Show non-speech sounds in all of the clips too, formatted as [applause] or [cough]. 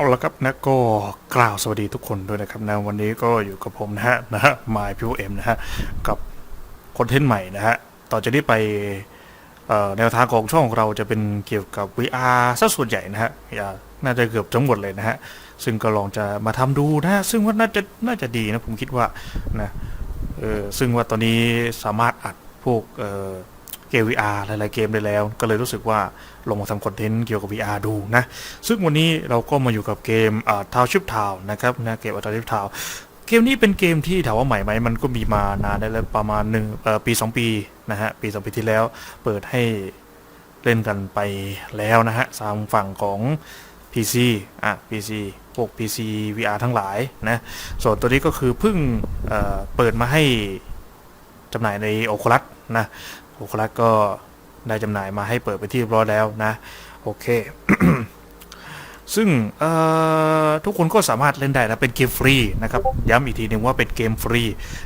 เอาละครับนะก็กล่าวสวัสดีทุกคนด้วยนะครับนะวันนี้ก็อยู่กับผมนะฮะนะฮะมายพิวเอ็มนะฮะกับคอนเทนต์ใหม่นะฮะต่อจากนี้ไปแนวทางของช่องของเราจะเป็นเกี่ยวกับ VR ซะส่วนใหญ่นะฮะน่าจะเกือบทั้งหมดเลยนะฮะซึ่งก็ลองจะมาทำดูนะฮะซึ่งว่าน่าจะน่าจะดีนะผมคิดว่านะเออซึ่งว่าตอนนี้สามารถอัดพวกเออ เกม VR หลาย ๆ เกมได้แล้ว ก็เลยรู้สึกว่าลงมาทำคอนเทนต์เกี่ยวกับ VR ดูนะ ซึ่งวันนี้เราก็มาอยู่กับเกมทาวชิปทาวนะครับนะเกมทาวชิปทาวเกมนี้เป็นเกมที่ถามว่าใหม่ไหมมันก็มีมานานได้แล้วประมาณหนึ่งเอ่อปี 2 ปีนะฮะปี 2 ปีที่แล้วเปิดให้เล่นกันไปแล้วนะฮะทางฝั่งของ PC อะ PC พวก PC VR ทั้งหลายนะส่วนตัวนี้ก็คือเพิ่งเเปิดมาให้จำหน่ายใน Oculus นะ Oculus ก็ได้จำหน่ายมาให้เปิดไปที่เรียบร้อยแล้วนะ โอเค ซึ่งทุกคนก็สามารถเล่นได้นะ เป็นเกมฟรีนะครับ ย้ำอีกทีหนึ่งว่าเป็นเกมฟรี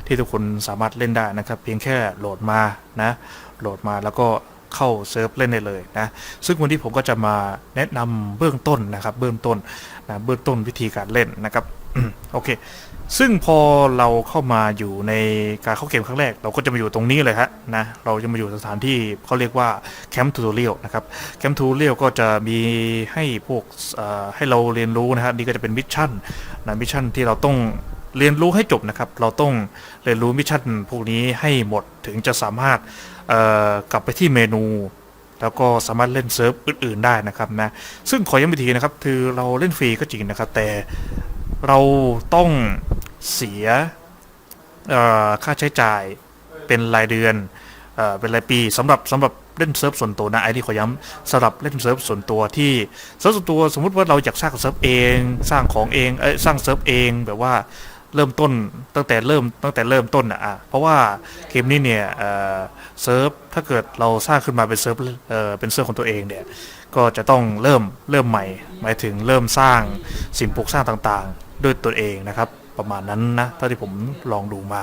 ที่ทุกคนสามารถเล่นได้นะครับ เพียงแค่โหลดมานะ โหลดมาแล้วก็เข้าเซิร์ฟเล่นได้เลยนะ ซึ่งวันนี้ผมก็จะมาแนะนำเบื้องต้นนะครับ เบื้องต้นนะเบื้องต้นวิธีการเล่นนะครับ โอเค ซึ่งพอเราเข้ามาอยู่ในการเข้าเกมครั้งแรก เราก็จะมาอยู่ตรงนี้เลยฮะนะเราจะมาอยู่สถานที่เขาเรียกว่าแคมป์ทูตเรียลนะครับแคมป์ทูตเรียลก็จะมีให้พวกให้เราเรียนรู้นะฮะนี่ก็จะเป็นมิชชั่นนะมิชชั่นที่เราต้องเรียนรู้ให้จบนะครับ เราต้องเรียนรู้มิชชั่นพวกนี้ให้หมดถึงจะสามารถกลับไปที่เมนู แล้วก็สามารถเล่นเซิร์ฟอื่นๆได้นะครับนะซึ่งขอย้ำอีกทีนะครับคือเราเล่นฟรีก็จริงนะครับ แต่เราต้อง เสียค่าใช้จ่ายเป็นรายเดือนเอเป็นรายปีสำหรับสำหรับเล่นเซิร์ฟส่วนตัวนะไอ้ที่ขอย้ำสำหรับเล่นเซิร์ฟส่วนตัวที่เซิร์ฟส่วนตัวสมมุติว่าเราอยากสร้างเซิร์ฟเอง สร้างของเองเอ้สร้างเซิร์ฟเองแบบว่าเริ่มต้นตั้งแต่เริ่มตั้งแต่เริ่มต้นอะเพราะว่าเกมนี้เนี่ยเซิร์ฟถ้าเกิดเราสร้างขึ้นมาเป็นเซิร์ฟเป็นเซิร์ฟของตัวเองเนี่ยก็จะต้องเริ่มเริ่มใหม่ หมายถึงเริ่มสร้างสิ่งปลูกสร้างต่างๆ ด้วยตัวเองนะครับ ประมาณนั้นนะเท่าที่ผมลองดูมา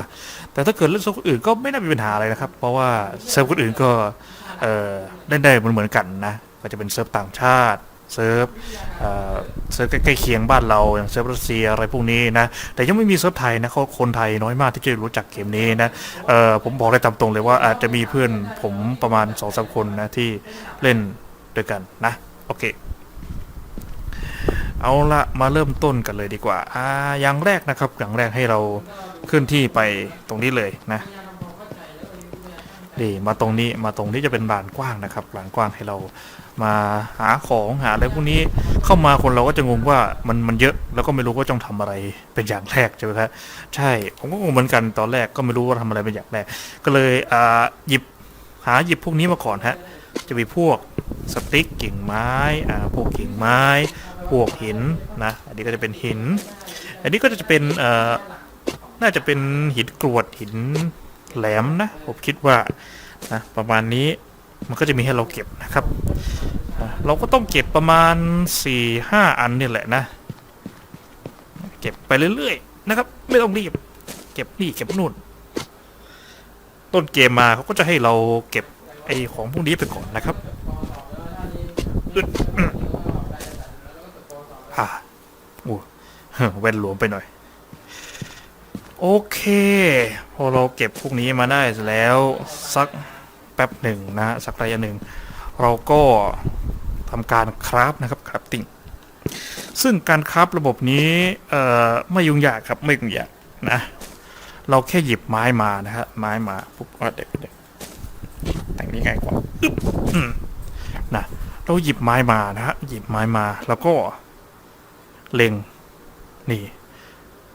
แต่ถ้าเกิดเล่นเซิร์ฟคนอื่นก็ไม่น่ามีปัญหาอะไรนะครับ เพราะว่าเซิร์ฟคนอื่นก็เอ่อเล่นได้เหมือนเหมือนกันนะก็จะเป็นเซิร์ฟต่างชาติเซิร์ฟเอ่อเซิร์ฟใกล้เคียงบ้านเราอย่างเซิร์ฟรัสเซียอะไรพวกนี้นะแต่ยังไม่มีเซิร์ฟไทยนะเขาคนไทยน้อยมากที่จะรู้จักเกมนี้นะเอ่อผมบอกได้ตามตรงเลยว่าอาจจะมีเพื่อนผมประมาณสองสามคนนะที่เล่นด้วยกันนะโอเค เอาละมาเริ่มต้นกันเลยดีกว่าอ่าอย่างแรกนะครับอย่างแรกให้เราขึ้นที่ไปตรงนี้เลยนะดีมาตรงนี้มาตรงนี้จะเป็นลานกว้างนะครับลานกว้างให้เรามาหาของหาอะไรพวกนี้เข้ามาคนเราก็จะงงว่ามันมันเยอะแล้วก็ไม่รู้ว่าต้องทำอะไรเป็นอย่างแรกใช่ไหมครับใช่ผมก็งงเหมือนกันตอนแรกก็ไม่รู้ว่าทำอะไรเป็นอย่างแรก ก็เลยอ่าหยิบหาหยิบพวกนี้มาก่อนฮะจะมีพวกสติ๊กกิ่งไม้อ่าพวกกิ่งไม้ วกหินนะอันนี้ก็จะเป็นหิน อันนี้ก็จะเป็นเอ่อน่าจะเป็นหินกรวดหินแหลมนะผมคิดว่านะประมาณนี้มันก็จะมีให้เราเก็บนะครับ เราก็ต้องเก็บประมาณ4ี่ห้าอันนี่แหละนะ เก็บไปเรื่อยๆนะครับ ไม่ต้องรีบ เก็บนี่เก็บนู่น ต้นเกมมาเขาก็จะให้เราเก็บไอของพวกนี้ไปก่อนนะครับ อ่าโอ้แว่นหลวมไปหน่อย โอเค พอเราเก็บพวกนี้มาได้แล้วสักแป๊บหนึ่งนะสักระยะหนึ่ง เราก็ทำการคราฟนะครับคราฟติ้งซึ่งการคราฟระบบนี้ไม่ยุ่งยากครับไม่ยุ่งยากนะ เราแค่หยิบไม้มานะฮะไม้มาปุ๊บเด็กเด็กแต่งนี้ง่ายกว่าออนะเราหยิบไม้มานะฮะหยิบไม้มาแล้วก็ เล็งนี่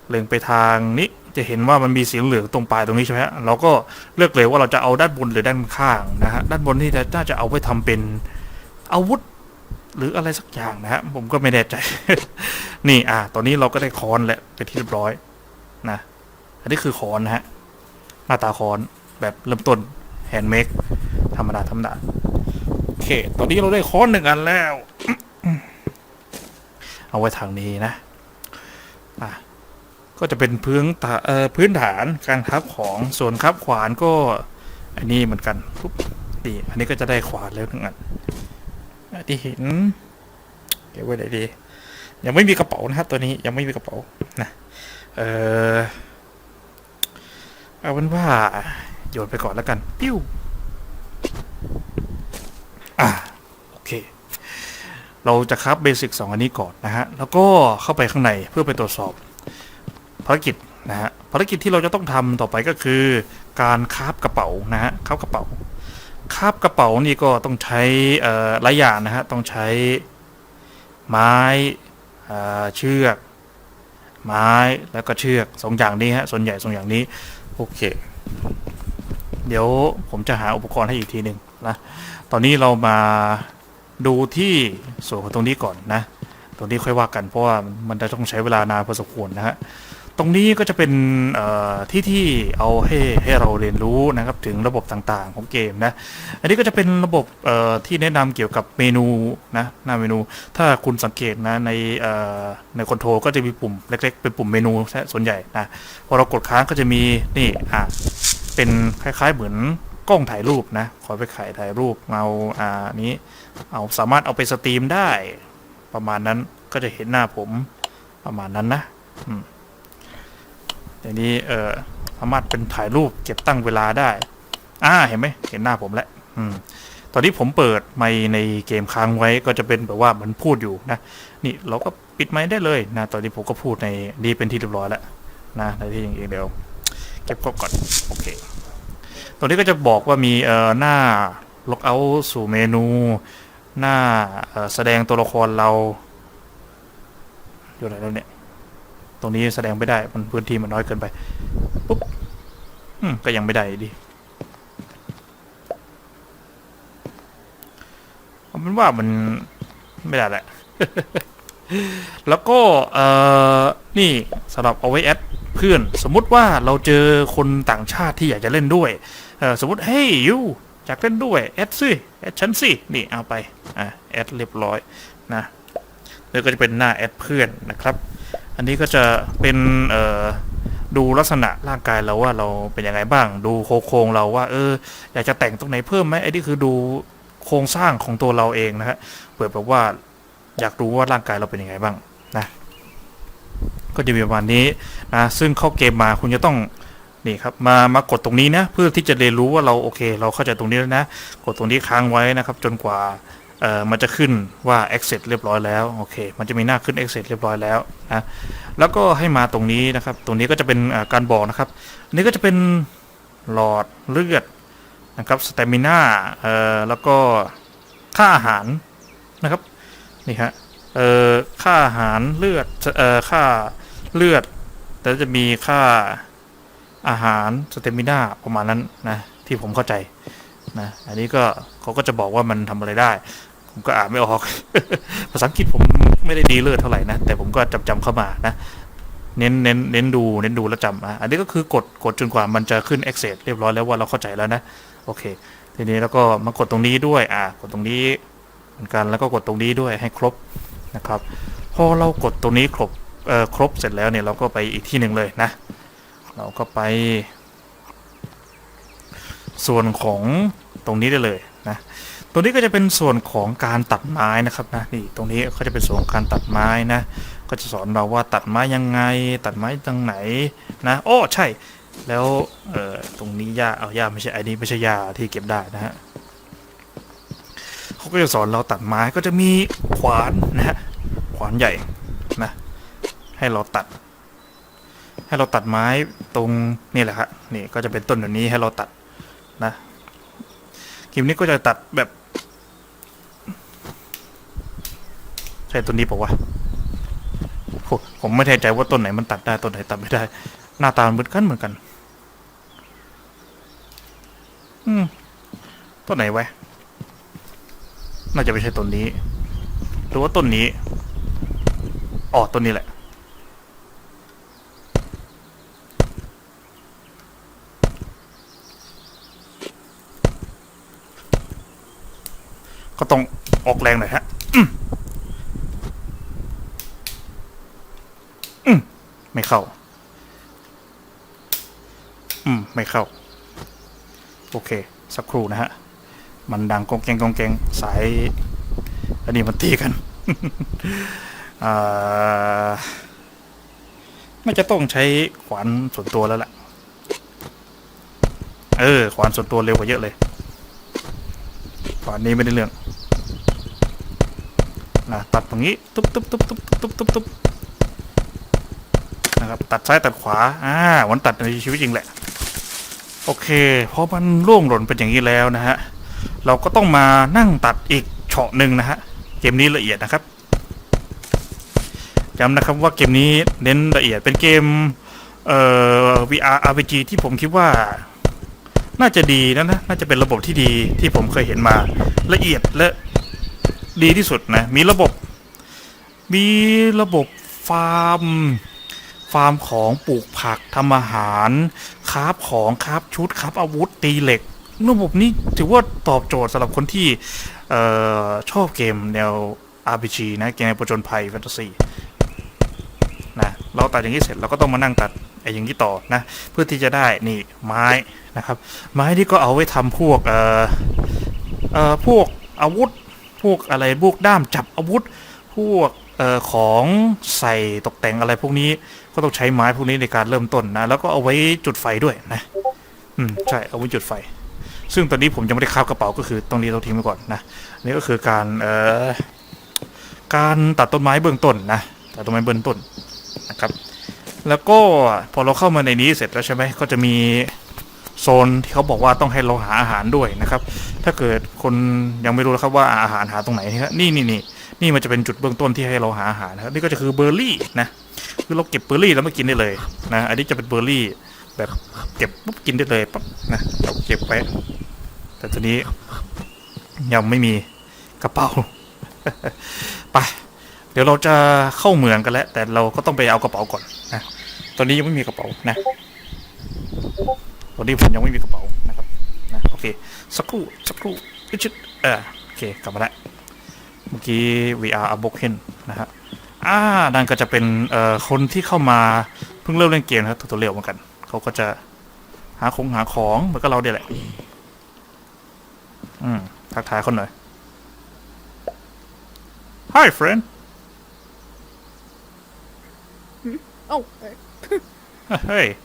เล็งไปทางนี้จะเห็นว่ามันมีสีเหลืองตรงปลายตรงนี้ใช่ไหมฮะเราก็เลือกเลยว่าเราจะเอาด้านบนหรือด้านข้างนะฮะด้านบนนี่จะน่าจะเอาไว้ทำเป็นอาวุธหรืออะไรสักอย่างนะฮะผมก็ไม่แน่ใจ นี่อ่า ตอนนี้เราก็ได้ค้อนแล้วเป็นที่เรียบร้อยนะอันนี้คือค้อนนะฮะหน้าตาค้อนแบบเริ่มต้นแฮนด์เมดธรรมดาธรรมดาโอเค ตอนนี้เราได้ค้อนหนึ่งอันแล้ว เอาไว้ทางนี้นะอะก็จะเป็นพื้นฐานเอ่อพื้นฐานการคับของส่วนครับขวานก็อันนี้เหมือนกันปุ๊บดีอันนี้ก็จะได้ขวานแล้วหนึ่งอันที่เห็นเก็บไว้ไหนดี ยังไม่มีกระเป๋านะฮะตัวนี้ยังไม่มีกระเป๋านะเออเอาเป็นว่าโยนไปก่อนแล้วกัน ปิ้วอ่าโอเค เราจะคับเบสิกสองอันนี้ก่อนนะฮะ แล้วก็เข้าไปข้างในเพื่อไปตรวจสอบภารกิจนะฮะ ภารกิจที่เราจะต้องทำต่อไปก็คือ การคาบกระเป๋านะฮะคาบกระเป๋าคาบกระเป๋านี่ก็ต้องใช้หลายอย่างนะฮะ ต้องใช้ไม้เเชือก ไม้แล้วก็เชือกสองอย่างนี้ฮะ ส่วนใหญ่สองอย่างนี้ โอเค เดี๋ยวผมจะหาอุปกรณ์ให้อีกทีหนึ่งนะ ตอนนี้เรามา ดูที่ส่วนของตรงนี้ก่อนนะตรงนี้ค่อยว่ากันเพราะว่ามันจะต้องใช้เวลานานพอสมควรนะฮะตรงนี้ก็จะเป็นที่ที่เอาให้ให้เราเรียนรู้นะครับถึงระบบต่างๆของเกมนะ อันนี้ก็จะเป็นระบบที่แนะนำเกี่ยวกับเมนูนะหน้าเมนู ถ้าคุณสังเกตนะในในคอนโทรลก็จะมีปุ่มเล็ก ๆ เป็นปุ่มเมนูส่วนใหญ่นะพอเรากดค้างก็จะมีนี่อะเป็นคล้ายๆเหมือน กล้องถ่ายรูปนะ ขอไปถ่ายถ่ายรูปเอาอ่านี้ เอาสามารถเอาไปสตรีมได้ ประมาณนั้นก็จะเห็นหน้าผมประมาณนั้นนะอืมทีนี้เออสามารถเป็นถ่ายรูปเก็บตั้งเวลาได้อ่าเห็นไหมเห็นหน้าผมแล้วอืมตอนนี้ผมเปิดไมค์ในเกมค้างไว้ก็จะเป็นแบบว่ามันพูดอยู่นะนี่เราก็ปิดไมค์ได้เลยนะตอนนี้ผมก็พูดในดีเป็นที่เรียบร้อยแล้วนะในที่อย่างเองเดียวเก็บครบก่อนโอเค ตรงนี้ก็จะบอกว่ามีเอ่อหน้าล็อกเอาสู่เมนู หน้าแสดงตัวละครเราอยู่ไหนแล้วเนี่ย ตรงนี้แสดงไม่ได้ มันพื้นที่มันน้อยเกินไป ปุ๊บอืมก็ยังไม่ได้ดิเอาเป็นว่ามันไม่ได้แหละ แล้วก็เอ่อนี่สำหรับเอาไว้แอดเพื่อน สมมติว่าเราเจอคนต่างชาติที่อยากจะเล่นด้วย สมมติเฮ้ยยูอยากเล่นด้วยแอดสิแอดฉันสินี่เอาไปอะแอดเรียบร้อยนะแล้วก็จะเป็นหน้าแอดเพื่อนนะครับ อันนี้ก็จะเป็นเอ่อดูลักษณะร่างกายเราว่าเราเป็นยังไงบ้าง ดูโครงเราว่า เออ อยากจะแต่งตรงไหนเพิ่มไหมไอ้นี่คือดูโครงสร้างของตัวเราเองนะฮะเปิดแบบว่าอยากรู้ว่าร่างกายเราเป็นยังไงบ้างนะก็จะมีประมาณนี้นะซึ่งเข้าเกมมาคุณจะต้อง นี่ครับมามากดตรงนี้นะเพื่อที่จะเรียนรู้ว่าเราโอเค เราเข้าใจตรงนี้แล้วนะ กดตรงนี้ค้างไว้นะครับ จนกว่าเอ่อมันจะขึ้นว่า exit เรียบร้อยแล้วโอเค มันจะมีหน้าขึ้น exit เรียบร้อยแล้วนะแล้วก็ให้มาตรงนี้นะครับ ตรงนี้ก็จะเป็นการบอกนะครับอันนี้ก็จะเป็นหลอดเลือดนะครับสเตมิน่าเอ่อแล้วก็ค่าอาหารนะครับนี่ฮะเอ่อค่าอาหารเลือดเอ่อค่าเลือด แต่จะมีค่า อาหารสเตมิน่าประมาณนั้นนะที่ผมเข้าใจนะอันนี้ก็เขาก็จะบอกว่ามันทำอะไรได้ ผมก็อ่านไม่ออก ภาษาอังกฤษผมไม่ได้ดีเลิศเท่าไหร่นะ แต่ผมก็จำจำเข้ามานะ เน้นเน้นเน้นดูเน้นดูแล้วจำนะอันนี้ก็คือกดกดจนกว่ามันจะขึ้น exit เรียบร้อยแล้วว่าเราเข้าใจแล้วนะ โอเค ทีนี้แล้วก็มากดตรงนี้ด้วยอ่ากดตรงนี้เหมือนกันแล้วก็กดตรงนี้ด้วยให้ครบนะครับพอเรากดตรงนี้ครบเอ่อครบเสร็จแล้วเนี่ยเราก็ไปอีกที่หนึ่งเลยนะ เราก็ไป ส่วนของตรงนี้ได้เลยนะตรงนี้ก็จะเป็นส่วนของการตัดไม้นะครับนะนี่ตรงนี้ก็จะเป็นส่วนของการตัดไม้นะ ก็จะสอนเราว่าตัดไม้ยังไง ตัดไม้ตรงไหนนะโอ้ใช่ แล้วเอ่อตรงนี้หญ้าเอาหญ้าไม่ใช่อันนี้ไม่ใช่หญ้าที่เก็บได้นะฮะเขาก็จะสอนเราตัดไม้ก็จะมีขวานนะฮะขวานใหญ่นะให้เราตัด ให้เราตัดไม้ตรงนี่แหละครับนี่ก็จะเป็นต้นแบบนี้ให้เราตัดนะคลิปนี้ก็จะตัดแบบ ใช่ต้นนี้บอกว่าวะผมไม่แน่ใจว่าต้นไหนมันตัดได้ต้นไหนตัดไม่ได้ หน้าตาเหมือนกันเหมือนกัน อืมต้นไหนไว้น่าจะไม่ใช่ต้นนี้ หรือว่าต้นนี้อ๋อต้นนี้แหละ ก็ต้องออกแรงหน่อยฮะอืมไม่เข้า อืม ไม่เข้า โอเค สักครู่นะฮะ มันดังกองแกงกองแกงสาย อันนี้มันตีกันอไม่จะต้องใช้ขวานส่วนตัวแล้วล่ะ เออ ขวานส่วนตัวเร็วกว่าเยอะเลย ขวานนี้ไม่ได้เรื่อง ตัดตรงนี้ตุ๊บตุ๊บตุ๊บตุ๊บตุ๊บตุ๊บตุ๊บนะครับตัดซ้ายตัดขวาอ่าวันตัดในชีวิตจริงแหละ โอเคเพราะมันร่วงหล่นเป็นอย่างนี้แล้วนะฮะเราก็ต้องมานั่งตัดอีกเฉาะหนึ่งนะฮะเกมนี้ละเอียดนะครับย้ำนะครับว่าเกมนี้เน้นละเอียดเป็นเกมเอ่อ VR RPG ที่ผมคิดว่าน่าจะดีนะนะน่าจะเป็นระบบที่ดีที่ผมเคยเห็นมาละเอียดและดีที่สุดนะ มีระบบ มีระบบฟาร์ม ฟาร์มของปลูกผักทำอาหารคราฟของคราฟชุดคราฟอาวุธตีเหล็ก ระบบนี้ถือว่าตอบโจทย์สำหรับคนที่ออชอบเกมแนว RPG นะเกมแนวประจนภัยแฟนตาซีนะเราตัดอย่างนี้เสร็จเราก็ต้องมานั่งตัดไอ้อย่างนี้ต่อนะเพื่อที่จะได้นี่ไม้นะครับ ไม้ที่ก็เอาไว้ทำพวกเอ่อเอ่อพวกอาวุธ พวกอะไรพวกด้ามจับอาวุธ พวก ออของใส่ตกแต่งอะไรพวกนี้ก็ต้องใช้ไม้พวกนี้ในการเริ่มต้นนะ แล้วก็เอาไว้จุดไฟด้วยนะ อืมใช่เอาไว้จุดไฟ ซึ่งตอนนี้ผมยังไม่ได้คาบกระเป๋าก็คือตรงนี้เราทิ้งไว้ก่อนนะนี่ก็คือการเอ่อการตัดต้นไม้เบื้องต้นนะตัดต้นไม้เบื้องต้นนะครับ แล้วก็พอเราเข้ามาในนี้เสร็จแล้วใช่ไหมก็จะมีโซนที่เขาบอกว่าต้องให้เราหาอาหารด้วยนะครับ ถ้าเกิดคนยังไม่รู้นะครับว่าอาหารหาตรงไหนนะครับนี่นี่ นี่มันจะเป็นจุดเบื้องต้นที่ให้เราหาอาหารนะครับนี่ก็จะคือเบอร์รี่นะคือเราเก็บเบอร์รี่แล้วมากินได้เลยนะอันนี้จะเป็นเบอร์รี่แบบเก็บปุ๊บกินได้เลยปั๊บนะเราเก็บไว้แต่ทีนี้ยังไม่มีกระเป๋าไปเดี๋ยวเราจะเข้าเมืองกันแล้ว แต่เราก็ต้องไปเอากระเป๋าก่อนนะตอนนี้ยังไม่มีกระเป๋านะตอนนี้ผมยังไม่มีกระเป๋านะครับนะโอเคสักครู่สักครู่อึชึดเออโอเคกลับมาแล้ว เมื่อกี้ VR อบกเห็นนะฮะอ่านั่นก็จะเป็นเอ่อคนที่เข้ามาเพิ่งเริ่มเล่นเกมนะครับตัวเร็วเหมือนกัน เขาก็จะหาของหาของเหมือนกับเราเดียแหละ อืม ทักทายคนหน่อย Hi friend Oh, hey.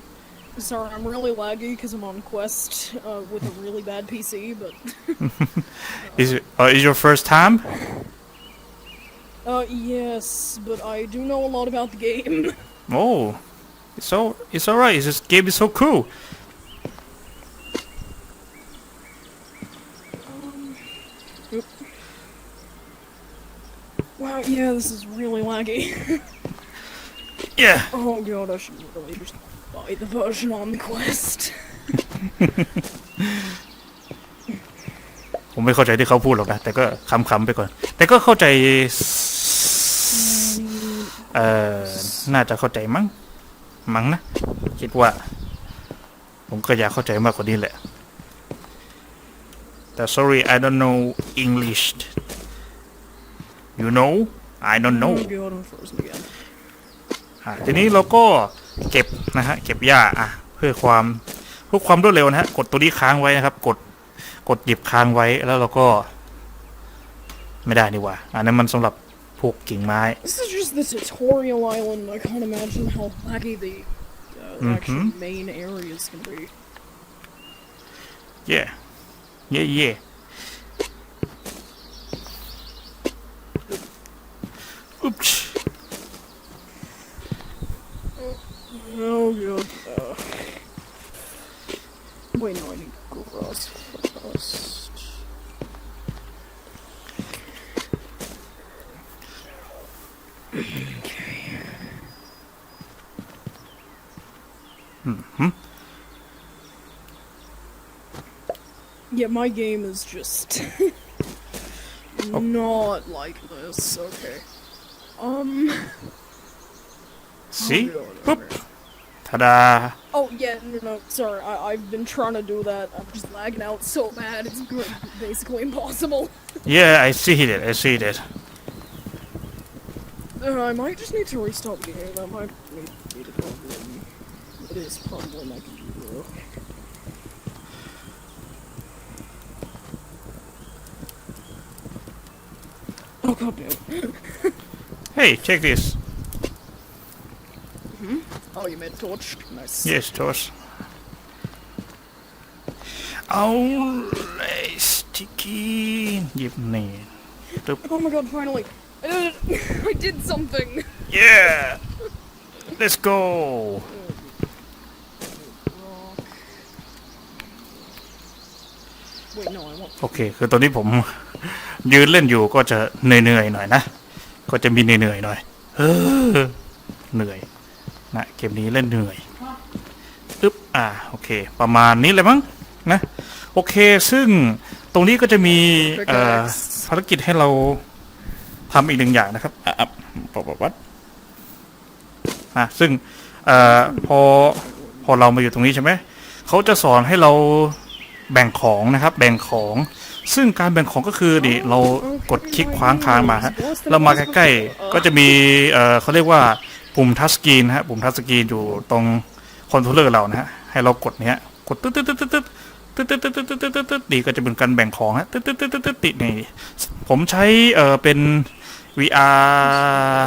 Sorry, I'm really laggy because I'm on Quest uh, with a really bad PC, but [laughs] is it uh, is your first time uh, yes, but I do know a lot about the game. [laughs] Oh, it's so it's alright. This game is so cool. Wow, yeah, this is really laggy. [laughs] Yeah. oh god, I should really just buy the version on the Quest. ผมไม่เข้าใจที่เขาพูดหรอกนะ แต่ก็คำๆไปก่อน แต่ก็เข้าใจ เอ่อ น่าจะเข้าใจมั้ง มั้งนะ คิดว่า ผมก็อยากเข้าใจมากกว่านี้แหละ แต่ sorry I don't know English you know I don't know Oh god, I'm frozen again. อะทีนี้เราก็ เก็บนะฮะเก็บหญ้าอะเพื่อความเพื่อความรวดเร็วนะฮะกดตัวนี้ค้างไว้นะครับ กดกดหยิบค้างไว้แล้วเราก็ ไม่ได้นี่หว่าอันนั้นมันสำหรับพวกกิ่งไม้ This is just the tutorial island. I can't imagine how laggy the uh, actual main areas can be. เย่เย่เย่ my game is just [laughs] oh. not like this. Okay. Um. [laughs] See? Boop. Ta-da! Oh yeah, no, no, sorry. I, have been trying to do that. I'm just lagging out so bad. It's good, basically impossible. [laughs] yeah, I see it. I see it. Uh, I might just need to restart the game. That might be a problem. It is probably my computer. Oh god, no. hey, take this. Mm -hmm. Oh, you made torch? Nice. Yes, torch. Oh, sticky. Yep, man. Oh my god, finally. I [laughs] did, I did something. Yeah. Let's go. Wait, no, I want... Okay, ยืนเล่นอยู่ก็จะเหนื่อยๆหน่อยนะ ก็จะมีเหนื่อยๆหน่อย เออ เหนื่อยนะเกมนี้เล่นเหนื่อยอึ๊บอ่าโอเค ประมาณนี้เลยมั้งนะ โอเค ซึ่งตรงนี้ก็จะมีภารกิจให้เราทำอีกหนึ่งอย่างนะครับอะอะปะปะวัดอะซึ่งอพอพอเรามาอยู่ตรงนี้ใช่ไหมเขาจะสอนให้เราแบ่งของนะครับ แบ่งของ ซึ่งการแบ่งของก็คือนี่เรากดคลิกคว้างค้างมาฮะเรามาใกล้ๆก็จะมีเอ่อเขาเรียกว่าปุ่มทัชสกรีนฮะปุ่มทัชสกรีนอยู่ตรงคอนโทรลเลอร์เรานะฮะให้เรากดเนี้ยกดตึ๊ดตึ๊ดตึ๊ดตึ๊ดตึ๊ดตึ๊ดตึ๊ดตึ๊ดตึ๊ดตึ๊ดตึ๊ดตึ๊ดดีก็จะเป็นการแบ่งของฮะตึ๊ดตึ๊ดตึ๊ดตึ๊ดตึ๊ดติดนี่ผมใช้เอ่อเป็น VR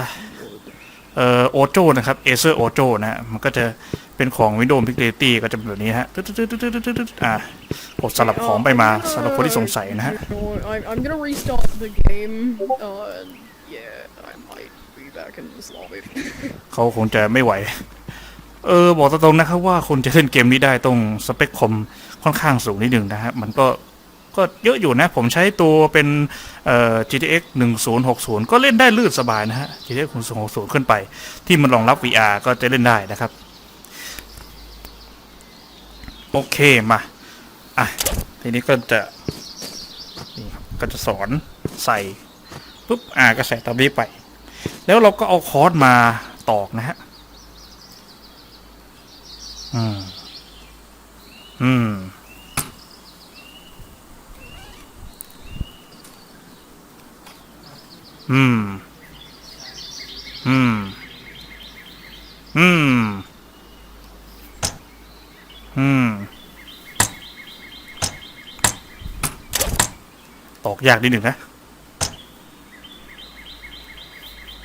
เอ่อโอโจนะครับ Acer Ojo นะฮะมันก็จะ เป็นของ Windows Pixelity ก็จะเป็นแบบนี้ฮะตึ๊ดตึ๊ดตึ๊ดตึ๊ดตึ๊ดตึ๊ดตึ๊ดอ่ากดสลับของไปมาสำหรับคนที่สงสัยนะฮะ I'm, I'm gonna restart the game. Uh, yeah, I might be back in this lobby. เขาคงจะไม่ไหว เออ บอกตรงๆนะครับว่าคนจะเล่นเกมนี้ได้ต้องสเปคคอมค่อนข้างสูงนิดหนึ่งนะฮะ มันก็ก็เยอะอยู่นะ ผมใช้ตัวเป็นเอ่อ GTX 1060 ก็เล่นได้ลื่นสบายนะฮะ GTX 1060 ขึ้นไป ที่มันรองรับ VR ก็จะเล่นได้นะครับ โอเคมาอะทีนี้ก็จะนี่ครับก็จะสอนใส่ปุ๊บอ่าก็ใส่ตามนี้ไป แล้วเราก็เอาคอร์สมาตอกนะฮะอืมอืมอืมอืม อืม อืม ตอก ยากนิดหนึ่งนะ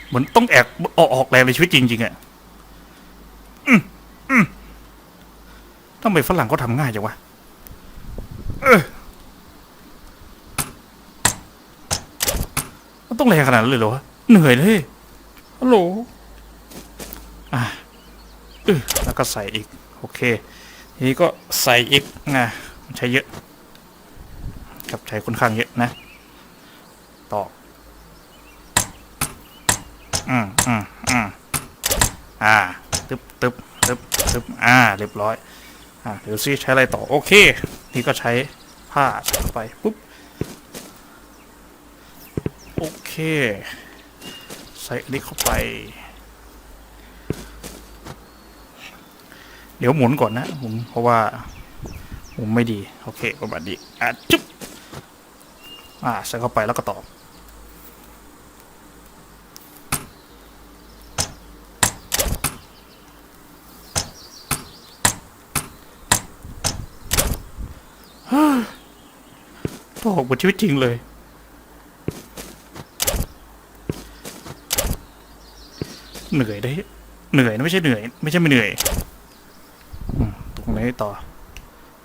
เหมือนต้องแอกออกออกแรงในชีวิตจริงๆอะ่ะอืมอืมทำไมฝรั่งเขาทำง่ายจังวะมันต้องแรงขนาดนั้นเลยเหรอวะ เหนื่อยเลยฮัลโหลอะอแล้วก็ใส่อีก โอเค ทีนี้ก็ใส่อีกนะใช้เยอะครับใช้ค่อนข้างเยอะนะ ต่อ อืมอืมอืมอ่าตึบตึบตึบตึบอ่า เรียบร้อย อ่าเดี๋ยวซิใช้อะไรต่อ โอเค นี่ก็ใช้ผ้าเข้าไปปุ๊บ โอเค ใส่อันนี้เข้าไป เดี๋ยวหมุนก่อนนะหมุนเพราะว่าหมุนไม่ดี โอเคประมาณนี้อะจุ๊บอ่าใส่เข้าไปแล้วก็ตอ อกเหมือนชีวิตจริงเลย เหนื่อยได้ เหนื่อยนะไม่ใช่เหนื่อย ไม่ใช่ไม่เหนื่อยอืมตรงไหนต่อ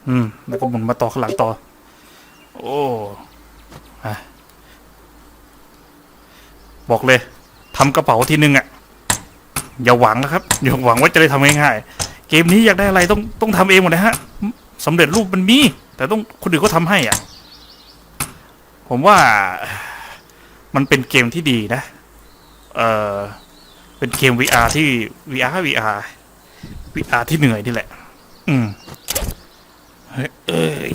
อืม แล้วก็หมุนมาต่อข้างหลังต่อ โอ้อะบอกเลยทำกระเป๋าทีนึงอะ่ะ อย่าหวังนะครับ อย่าหวังว่าจะได้ทำง่ายๆเกมนี้อยากได้อะไรต้องต้องทำเองหมดนะฮะสำเร็จรูปมันมี แต่ต้องคนอื่นเขาทำให้อะ ผมว่ามันเป็นเกมที่ดีนะ เออเป็นเกม VR ที่ VR VR VR ที่เหนื่อยนี่แหละ อืมเฮ้ยเอ้ย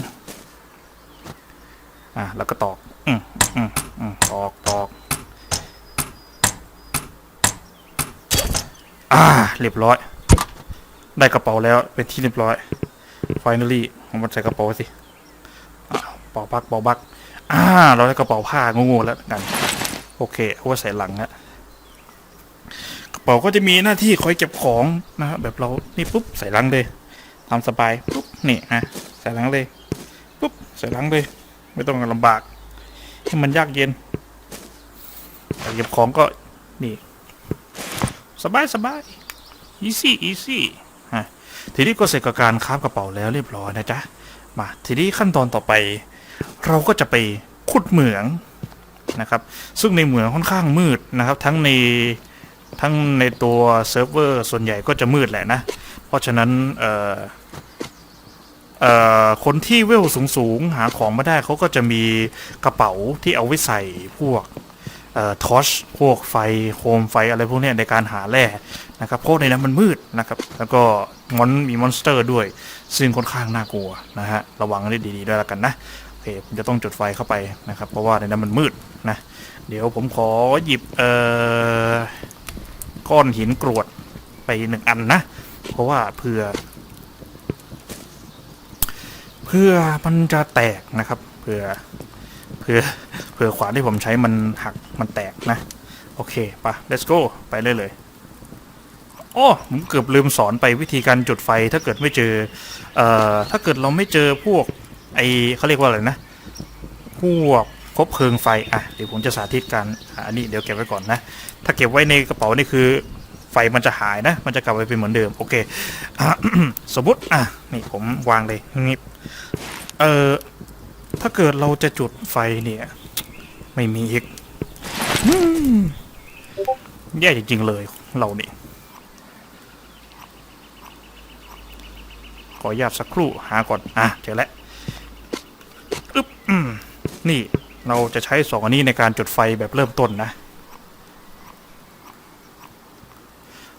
อะแล้วก็ตอก อืมอืมอืมตอกตอกอ่า เรียบร้อย ได้กระเป๋าแล้ว เป็นที่เรียบร้อย finally ผมมาใส่กระเป๋าสิเป๋าบักเป๋าบัก อ่า เราได้กระเป๋าผ้างูๆแล้วกัน โอเคเอาไว้ใส่หลังนะกระเป๋าก็จะมีหน้าที่คอยเก็บของนะฮะแบบเรานี่ปุ๊บใส่หลังเลยตามสบายปุ๊บนี่นะใส่หลังเลยปุ๊บใส่หลังเลย ไม่ต้องลำบากให้มันยากเย็นเก็บของก็นี่ สบายสบาย easy easy ฮะทีนี้ก็เสร็จกับการคราบกระเป๋าแล้วเรียบร้อยนะจ๊ะมาทีนี้ขั้นตอนต่อไป เราก็จะไปขุดเหมืองนะครับ ซึ่งในเหมืองค่อนข้างมืดนะครับ ทั้งในทั้งในตัวเซิร์ฟเวอร์ส่วนใหญ่ก็จะมืดแหละนะ เพราะฉะนั้นเอ่อเอ่อคนที่เวลสูงๆหาของไม่ได้เขาก็จะมีกระเป๋าที่เอาไว้ใส่พวกเอ่อทอชพวกไฟโคมไฟอะไรพวกนี้ในการหาแร่นะครับเพราะในนั้นมันมืดนะครับ แล้วก็มอนมีมอนสเตอร์ด้วย ซึ่งค่อนข้างน่ากลัวนะฮะระวังให้ดีๆด้วยละกันนะ เคผมจะต้องจุดไฟเข้าไปนะครับ เพราะว่าในนั้นมันมืดนะ เดี๋ยวผมขอหยิบเอ่อก้อนหินกรวดไปหนึ่งอันนะ เพราะว่าเพื่อ เพื่อมันจะแตกนะครับเพื่อเพื่อเพื่อขวานที่ผมใช้มันหักมันแตกนะ โอเคปะ let's go ไปเลยเลยโอ้ผมเกือบลืมสอนไปวิธีการจุดไฟถ้าเกิดไม่เจอเอ่อถ้าเกิดเราไม่เจอพวก ไอเขาเรียกว่าอะไรนะพวกคบเพลิงไฟอะเดี๋ยวผมจะสาธิตการอันนี้เดี๋ยวเก็บไว้ก่อนนะ ถ้าเก็บไว้ในกระเป๋านี่คือไฟมันจะหายนะ มันจะกลับไปเป็นเหมือนเดิม โอเคอสมมติอะนี่ผมวางเลยนี่เออถ้าเกิดเราจะจุดไฟเนี่ย ไม่มีอีกแย่จริง ๆ เลยเราเนี่ขออนุญาตสักครู่หาก่อน อะ เจอแล้ว นี่เราจะใช้สองอันนี้ในการจุดไฟแบบเริ่มต้นนะ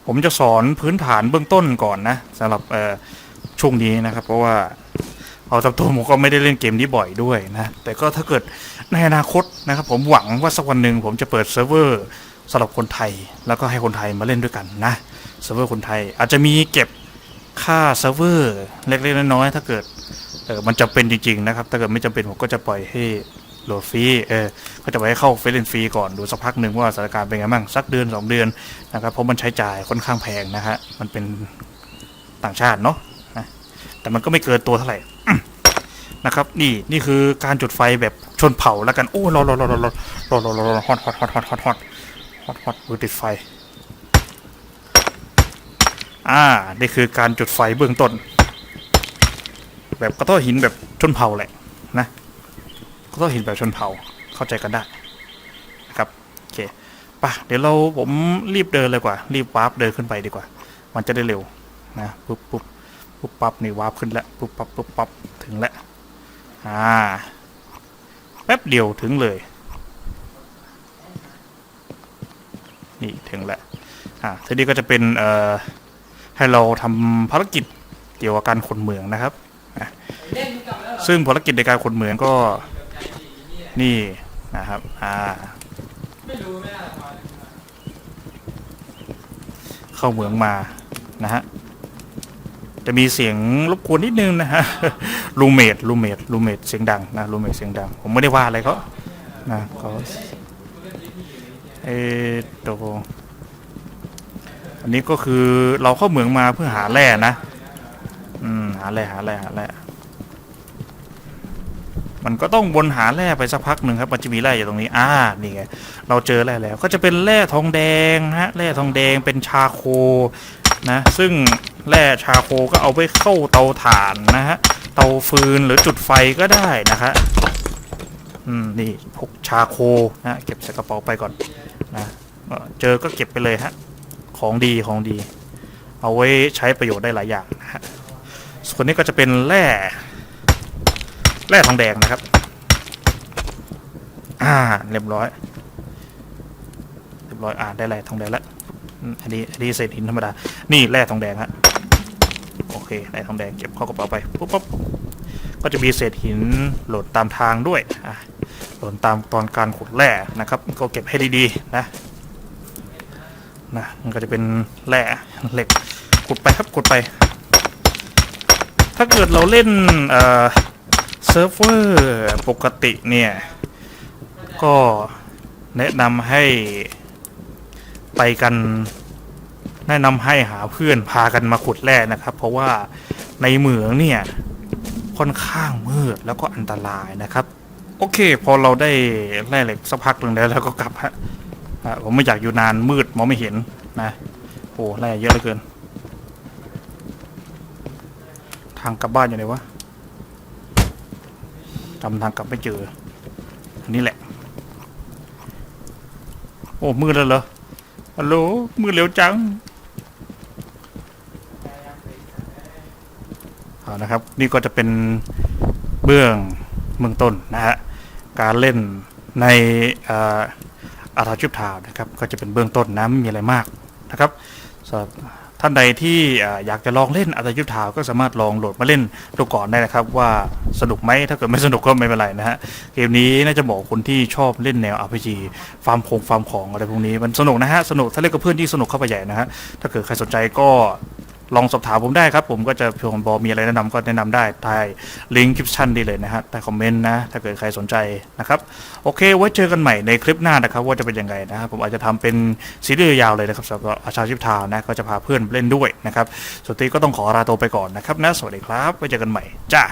ผมจะสอนพื้นฐานเบื้องต้นก่อนนะสำหรับช่วงนี้นะครับ เพราะว่าเอาตามตัวผมก็ไม่ได้เล่นเกมนี้บ่อยด้วยนะ แต่ก็ถ้าเกิดในอนาคตนะครับ ผมหวังว่าสักวันหนึ่งผมจะเปิดเซิร์ฟเวอร์สำหรับคนไทย แล้วก็ให้คนไทยมาเล่นด้วยกันนะเซิร์ฟเวอร์คนไทย อาจจะมีเก็บค่าเซิร์ฟเวอร์เล็กๆน้อยๆถ้าเกิด เออมันจำเป็นจริง ๆ นะครับ ถ้าเกิดไม่จำเป็นผมก็จะปล่อยให้โหลดฟรีเออก็จะไว้ให้เข้าเฟซเล่นฟรีก่อนดูสักพักหนึ่งว่าสถานการณ์เป็นไงบ้างสักเดือนสองเดือนนะครับเพราะมันใช้จ่ายค่อนข้างแพงนะฮะมันเป็นต่างชาติเนาะนะแต่มันก็ไม่เกินตัวเท่าไหร่นะครับ นี่นี่คือการจุดไฟแบบชนเผาแล้วกันโอ้รอรอรอรอรอรอรอรอรอฮอตฮอตฮอตฮอตฮอตฮอตฮอตฮอตมือติดไฟ อ่า นี่คือการจุดไฟเบื้องต้น แบบกระโต้หินแบบชนเผาแหละนะกระโต้หินแบบชนเผาเข้าใจกันได้นะครับโอเคป่ะเดี๋ยวเราผมรีบเดินเลยกว่า รีบวาร์ปเดินขึ้นไปดีกว่า มันจะได้เร็วนะปุ๊บปุ๊บปุ๊บปั๊บนี่วาร์ปขึ้นแล้วปุ๊บปั๊บปุ๊บปั๊บถึงแล้วอ่าแป๊บเดียวถึงเลย นี่ถึงแล้วอ่าทีนี้ก็จะเป็นเอ่อให้เราทำภารกิจเกี่ยวกับการขนเมืองนะครับ ซึ่งภารกิจในการขนเหมืองก็นี่นะครับ อ่าเข้าเหมืองมานะฮะจะมีเสียงรบกวนนิดนึงนะฮะรูเมดรูเมดรูเมดเสียงดังนะรูเมดเสียงดัง ผมไม่ได้ว่าอะไรเขานะเขาเออโตอันนี้ก็คือเราเข้าเหมืองมาเพื่อหาแร่นะ อืม หาแร่หาแร่หาแร่ มันก็ต้องวนหาแร่ไปสักพักหนึ่งครับ มันจะมีแร่อยู่ตรงนี้ อ่า นี่ไง เราเจอแร่แล้ว ก็จะเป็นแร่ทองแดงฮะ แร่ทองแดงเป็นชาโคนะ ซึ่งแร่ชาโคก็เอาไปเข้าเตาถ่านนะฮะ เตาฟืนหรือจุดไฟก็ได้นะฮะอืม นี่พกชาโคนะ เก็บใส่กระเป๋าไปก่อนนะ เจอก็เก็บไปเลยฮะ ของดีของดี เอาไว้ใช้ประโยชน์ได้หลายอย่างนะฮะ ส่วนนี้ก็จะเป็นแร่ แร่ทองแดงนะครับ อ่า เรียบร้อย เรียบร้อย อ่า ได้แร่ทองแดงแล้ว อันนี้ อันนี้เศษหินธรรมดา นี่แร่ทองแดงฮะ โอเค แร่ทองแดงเก็บเข้ากระเป๋าไป ปุ๊บปุ๊บก็จะมีเศษหินหล่นตามทางด้วย อ่าหล่นตามตอนการขุดแร่นะครับ ก็เก็บให้ดีๆ นะ นะ มันก็จะเป็นแร่เหล็ก ขุดไปครับ ขุดไป ถ้าเกิดเราเล่น เอ่อ เซิร์ฟเวอร์ปกติเนี่ย ก็แนะนำให้ไปกันแนะนำให้หาเพื่อนพากันมาขุดแร่นะครับ เพราะว่าในเหมืองเนี่ยค่อนข้างมืดแล้วก็อันตรายนะครับ โอเค พอเราได้แร่เหล็กสักพักหนึ่งแล้วเราก็กลับฮะอะผมไม่อยากอยู่นานมืดมองไม่เห็นนะโอ้แร่เยอะเหลือเกิน ทางกลับบ้านอยู่ไหนวะ จำทางกลับไม่เจอ อันนี้แหละ โอ้ มืดแล้วเหรอฮัลโหลมืดเร็วจังเอานะครับ นี่ก็จะเป็นเบื้องเมืองต้นนะฮะ การเล่นในอาราชิปทาวนะครับ ก็จะเป็นเบื้องต้นนะไม่มีอะไรมากนะครับสำหรับ ท่านใดที่อยากจะลองเล่นอาราชิปทาวก็สามารถลองโหลดมาเล่นดูก่อนได้นะครับ ว่าสนุกไหมถ้าเกิดไม่สนุกก็ไม่เป็นไรนะฮะเกมนี้น่าจะเหมาะคนที่ชอบเล่นแนว RPG ฟาร์มคงฟาร์มของอะไรพวกนี้มันสนุกนะฮะสนุกถ้าเล่นกับเพื่อนที่สนุกเข้าไปใหญ่นะฮะถ้าเกิดใครสนใจก็ ลองสอบถามผมได้ครับ ผมก็จะเพียงบอมีอะไรแนะนำก็แนะนำได้ใต้ลิงก์คลิปชั่นดีเลยนะฮะใต้คอมเมนต์นะ ถ้าเกิดใครสนใจนะครับ โอเค ไว้เจอกันใหม่ในคลิปหน้านะครับ ว่าจะเป็นยังไงนะครับผมอาจจะทำเป็นซีรีส์ยาวเลยนะครับสำหรับอาชาชิปทาวนะก็จะพาเพื่อนเล่นด้วยนะครับส่วนทีก็ต้องขอลาตัวไปก่อนนะครับนะสวัสดีครับไว้เจอกันใหม่จ้า